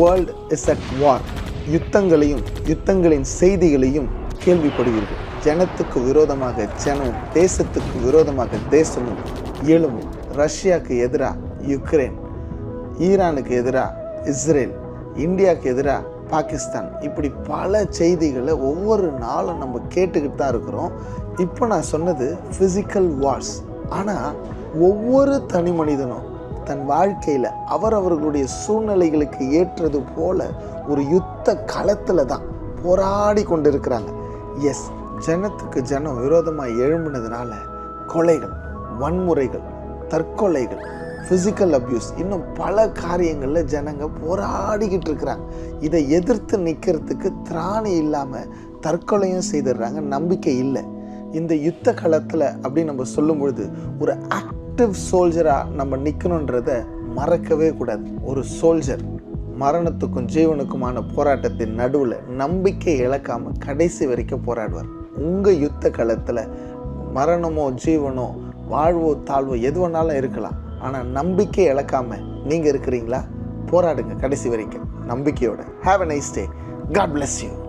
World is at war யுத்தங்களையும் யுத்தங்களின் செய்திகளையும் கேள்விப்படுவீர்கள். ஜனத்துக்கு விரோதமாக ஜனம் தேசத்துக்கு விரோதமாக தேசமும் எழும்பும். ரஷ்யாவுக்கு எதிராக யுக்ரைன் ஈரானுக்கு எதிராக இஸ்ரேல் இந்தியாவுக்கு எதிராக பாகிஸ்தான். இப்படி பல செய்திகளை ஒவ்வொரு நாளும் நம்ம கேட்டுக்கிட்டு தான் இருக்கிறோம். இப்போ நான் சொன்னது ஃபிசிக்கல் வார்ஸ் ஆனால் ஒவ்வொரு தனி மனிதனும் தன் வாழ்க்கையில் அவரவர்களுடைய சூழ்நிலைகளுக்கு ஏற்றது போல ஒரு யுத்த களத்தில் தான் போராடி கொண்டு இருக்கிறாங்க எஸ் ஜனத்துக்கு ஜனம் விரோதமாக எழும்பினதுனால கொலைகள் வன்முறைகள் தற்கொலைகள் ஃபிசிக்கல் அப்யூஸ் இன்னும் பல காரியங்களில் ஜனங்க போராடிக்கிட்டு இருக்கிறாங்க. இதை எதிர்த்து நிற்கிறதுக்கு திராணி இல்லாமல் தற்கொலையும் செய்திடுறாங்க. நம்பிக்கை இல்லை. இந்த யுத்த களத்தில் அப்படின்னு நம்ம சொல்லும் பொழுது ஒரு ஆக்டிவ் சோல்ஜராக நம்ம நிற்கணுன்றத மறக்கவே கூடாது. ஒரு சோல்ஜர் மரணத்துக்கும் ஜீவனுக்குமான போராட்டத்தின் நடுவில் நம்பிக்கை இழக்காமல் கடைசி வரைக்கும் போராடுவார். உங்கள் யுத்த களத்தில் மரணமோ ஜீவனோ வாழ்வோ தாழ்வோ எது வேணாலும் இருக்கலாம். ஆனால் நம்பிக்கை இழக்காமல் நீங்கள் இருக்கிறீங்களா? போராடுங்க கடைசி வரைக்கும். நம்பிக்கையோட. Have a nice day God bless you